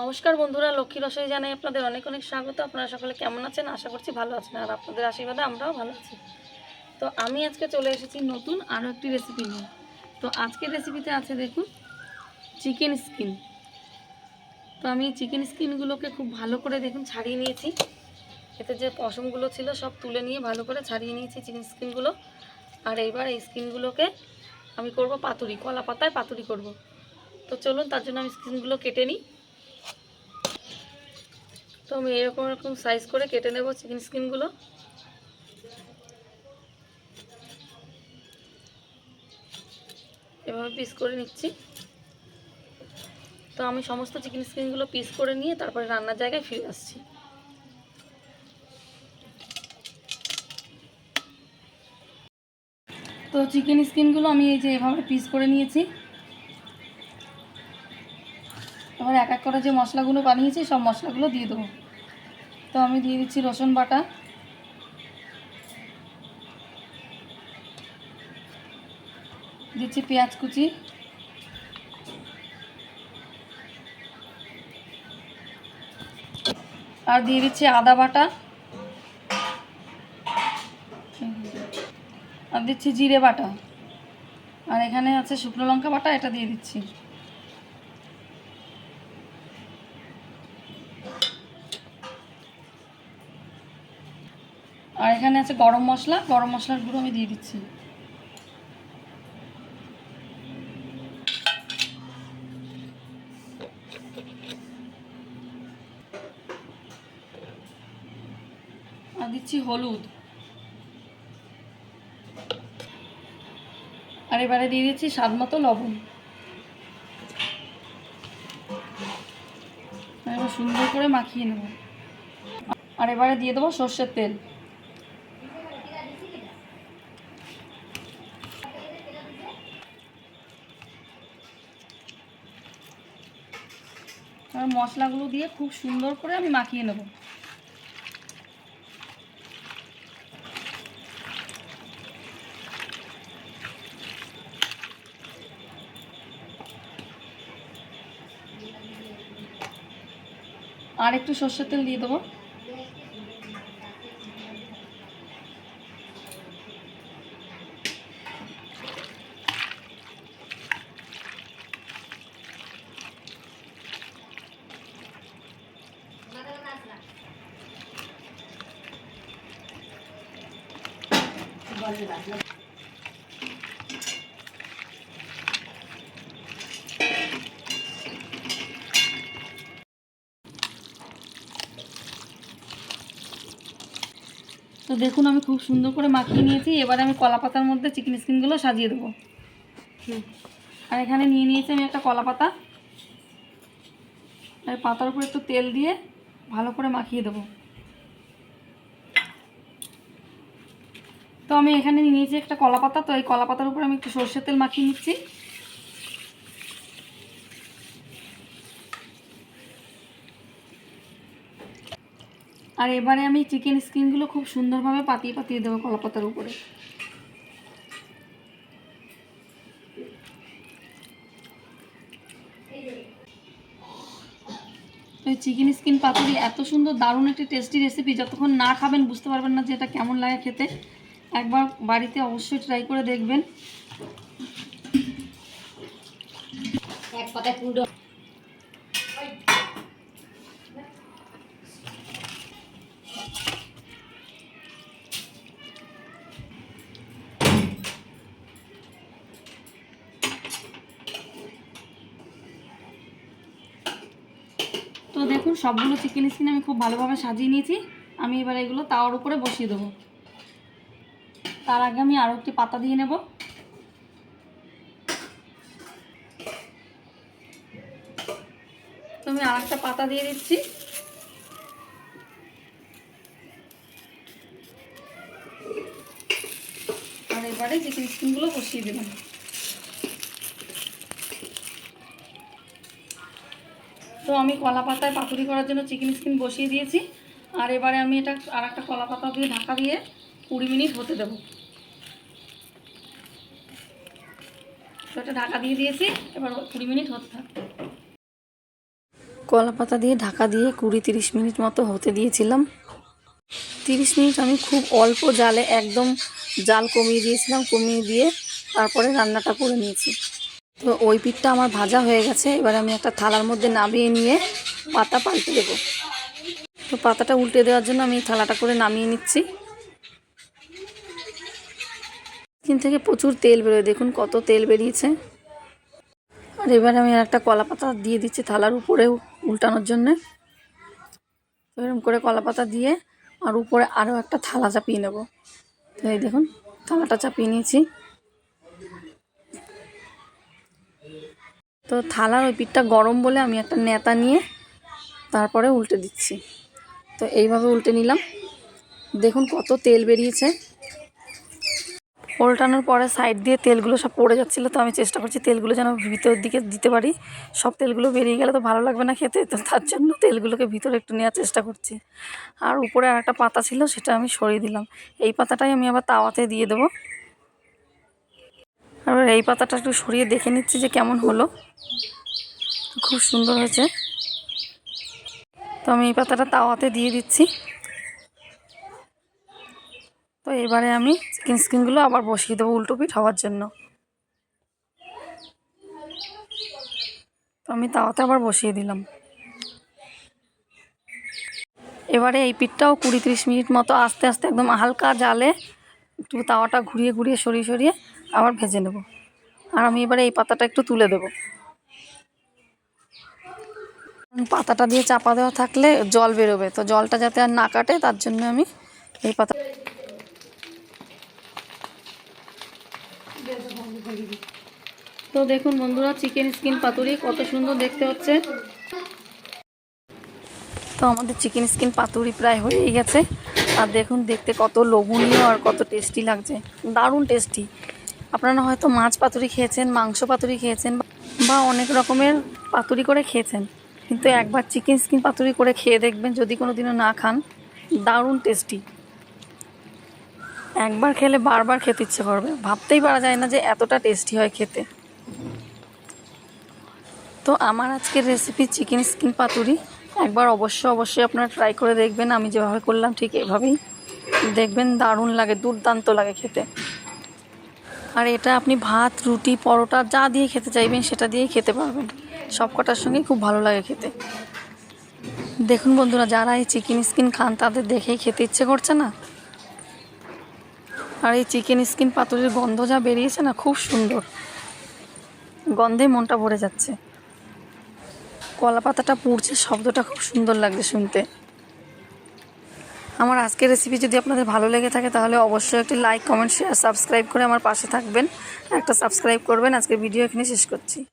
নমস্কার বন্ধুরা, লক্ষ্মী রসই জানাই আপনাদের অনেক অনেক স্বাগত। আপনারা সকলে কেমন আছেন? আশা করছি ভালো আছেন আর আপনাদের আশীর্বাদে আমরাও ভালো আছি। তো আমি আজকে চলে এসেছি নতুন আরও একটি রেসিপি নিয়ে। তো আজকের রেসিপিতে আছে দেখুন চিকেন স্কিন তো আমি চিকেন স্কিনগুলোকে খুব ভালো করে দেখুন ছাড়িয়ে নিয়েছি। এতে যে পশমগুলো ছিল সব তুলে নিয়ে ভালো করে ছাড়িয়ে নিয়েছি চিকেন স্কিনগুলো আর এইবার এই স্কিনগুলোকে আমি করব পাতুরি, কলা পাতায় পাতুরি করব। তো চলুন তার জন্য আমি স্কিনগুলো কেটে নিই। তো আমি এরকম এরকম সাইজ করে কেটে নেব চিকেন স্কিনগুলো এভাবে পিস করে নিচ্ছি। তো আমি সমস্ত চিকেন স্কিনগুলো পিস করে নিয়ে তারপরে রান্নার জায়গায় ফিরে আসছি। তো চিকেন স্কিনগুলো আমি এই যে এভাবে পিস করে নিয়েছি। এবার এক এক করে যে মশলাগুলো বানিয়েছি, সব মশলাগুলো দিয়ে দেবো। তো আমি দিয়ে দিচ্ছি রসুন বাটা। দিচ্ছি পেঁয়াজ কুচি। আর দিয়ে দিচ্ছি আদা বাটা। আর দিচ্ছি জিরে বাটা। আর এখানে আছে শুকনো লঙ্কা বাটা, এটা দিয়ে দিচ্ছি। আর এখানে আছে গরম মশলা, গরম মশলার গুঁড়ো আমি দিয়ে দিচ্ছি। আর দিচ্ছি হলুদ। আর এবারে দিয়ে দিচ্ছি স্বাদ মতো লবণ। সুন্দর করে মাখিয়ে নেব। আর এবারে দিয়ে দেবো সর্ষের তেল। আর মশলাগুলো দিয়ে খুব সুন্দর করে আমি মাখিয়ে নেব। আর একটু সর্ষের তেল দিয়ে দেবো। তো দেখুন, আমি খুব সুন্দর করে মাখিয়ে নিয়েছি। এবারে আমি কলা পাতার মধ্যে চিকেন স্কিনগুলো সাজিয়ে দেবো। আর এখানে নিয়ে নিয়েছি আমি একটা কলা পাতা। আর পাতার উপর একটু তেল দিয়ে ভালো করে মাখিয়ে দেবো। আমি এখানে নিয়ে নিয়েছি একটা কলা পাতা তো এই কলা পাতার উপর আমি একটু সর্ষের তেল মাখিয়ে নিচ্ছি। আর এবারে আমি চিকেন স্কিনগুলো খুব সুন্দরভাবে পাতিয়ে পাতিয়ে দেবো কলা পাতার উপরে এই চিকেন স্কিন পাতুরি এত সুন্দর, দারুণ একটি টেস্টি রেসিপি যতক্ষণ না খাবেন বুঝতে পারবেন না যে এটা কেমন লাগে খেতে। একবার বাড়িতে অবশ্যই ট্রাই করে দেখবেন। এক কথায় পুরো তো দেখুন সবগুলো চিকেন স্কিন আমি খুব ভালোভাবে সাজিয়ে নিয়েছি। আমি এবার এগুলো তাওয়ার উপরে বসিয়ে দেবো। তার আগে আমি আরও একটি পাতা দিয়ে নেব। তো আমি আর একটা পাতা দিয়ে দিচ্ছি। আর এবারে চিকেন স্কিনগুলো বসিয়ে দেবেন তো আমি কলা পাতায় পাতুরি করার জন্য চিকেন স্কিন বসিয়ে দিয়েছি। আর এবারে আমি এটা আর একটা কলা পাতা দিয়ে ঢাকা দিয়ে কুড়ি মিনিট হতে দেবো। ঢাকা দিয়ে দিয়েছি, এবার কুড়ি মিনিট হতে থাক। কলা পাতা দিয়ে ঢাকা দিয়ে কুড়ি তিরিশ মিনিট মতো হতে দিয়েছিলাম। তিরিশ মিনিট আমি খুব অল্প জালে একদম জাল কমিয়ে দিয়েছিলাম, কমিয়ে দিয়ে তারপরে রান্নাটা করে নিয়েছি। তো ওই পিঠটা আমার ভাজা হয়ে গেছে, এবার আমি একটা থালার মধ্যে নামিয়ে নিয়ে পাতা পাল্টে দেবো। তো পাতাটা উল্টে দেওয়ার জন্য আমি থালাটা করে নামিয়ে নিচ্ছি। স্কিন থেকে প্রচুর তেল বেরোয়, দেখুন কত তেল বেরিয়েছে। আর এবার আমি একটা কলা পাতা দিয়ে দিচ্ছি থালার উপরে উল্টানোর জন্যে। এরকম করে কলা পাতা দিয়ে আর উপরে আরও একটা থালা চাপিয়ে নেব। তো এই দেখুন, থালাটা চাপিয়ে নিয়েছি। তো থালার ওই পিঠটা গরম বলে আমি একটা নেতা নিয়ে তারপরে উল্টে দিচ্ছি। তো এইভাবে উল্টে নিলাম। দেখুন কত তেল বেরিয়েছে। উল্টানোর পরে সাইড দিয়ে তেলগুলো সব পড়ে যাচ্ছিল, তো আমি চেষ্টা করছি তেলগুলো যেন ভিতরের দিকে দিতে পারি। সব তেলগুলো বেরিয়ে গেলে তো ভালো লাগবে না খেতে, তো তার জন্য তেলগুলোকে ভিতরে একটু নেওয়ার চেষ্টা করছি। আর উপরে আর একটা পাতা ছিল, সেটা আমি সরিয়ে দিলাম। এই পাতাটাই আমি আবার তাওয়াতে দিয়ে দেবো। আর এই পাতাটা একটু সরিয়ে দেখে নিচ্ছি যে কেমন হলো। খুব সুন্দর হয়েছে। তো আমি এই পাতাটা তাওয়াতে দিয়ে দিচ্ছি। এবারে আমি চিকেন স্কিনগুলো আবার বসিয়ে দেবো উল্টো পিঠ হওয়ার জন্য। তো আমি তাওয়াতে আবার বসিয়ে দিলাম। এবারে এই পিঠটাও কুড়ি তিরিশ মিনিট মতো আস্তে আস্তে একদম হালকা জালে একটু তাওয়াটা ঘুরিয়ে ঘুরিয়ে সরিয়ে সরিয়ে আবার ভেজে নেব। আর আমি এবারে এই পাতাটা একটু তুলে দেবো। পাতাটা দিয়ে চাপা দেওয়া থাকলে জল বেরোবে, তো জলটা যাতে আর না কাটে তার জন্য আমি এই পাতা তো দেখুন বন্ধুরা চিকেন স্কিন পাতুরি কত সুন্দর দেখতে হচ্ছে। তো আমাদের চিকেন স্কিন পাতুরি প্রায় হয়েই গেছে। আর দেখুন, দেখতে কত লোভনীয় আর কত টেস্টি লাগছে। দারুণ টেস্টি আপনারা হয়তো মাছ পাতুরি খেয়েছেন, মাংস পাতুরি খেয়েছেন, বা অনেক রকমের পাতুরি করে খেয়েছেন। কিন্তু একবার চিকেন স্কিন পাতুরি করে খেয়ে দেখবেন, যদি কোনো দিনও না খান, দারুণ টেস্টি একবার খেলে বারবার খেতে ইচ্ছে করবে। ভাবতেই পারা যায় না যে এতটা টেস্টি হয় খেতে। তো আমার আজকের রেসিপি চিকেন স্কিন পাতুরি। একবার অবশ্যই অবশ্যই আপনারা ট্রাই করে দেখবেন। আমি যেভাবে করলাম ঠিক এভাবেই। দেখবেন দারুণ লাগে, দুর্দান্ত লাগে খেতে। আর এটা আপনি ভাত, রুটি, পরোটা যা দিয়ে খেতে চাইবেন সেটা দিয়েই খেতে পারবেন। সব কটার সঙ্গেই খুব ভালো লাগে খেতে। দেখুন বন্ধুরা, যারা এই চিকেন স্কিন খান তাদের দেখেই খেতে ইচ্ছে করছে না? আর এই চিকেন স্কিন পাতুরির গন্ধ যা বেরিয়েছে না, খুব সুন্দর। গন্ধে মনটা ভরে যাচ্ছে। কলা পাতাটা পুড়ছে, শব্দটা খুব সুন্দর লাগছে শুনতে। আমার আজকের রেসিপি যদি আপনাদের ভালো লেগে থাকে, তাহলে অবশ্যই একটি লাইক কমেন্ট শেয়ার সাবস্ক্রাইব করে আমার পাশে থাকবেন। একটা সাবস্ক্রাইব করবেন। আজকের ভিডিও এখানে শেষ করছি।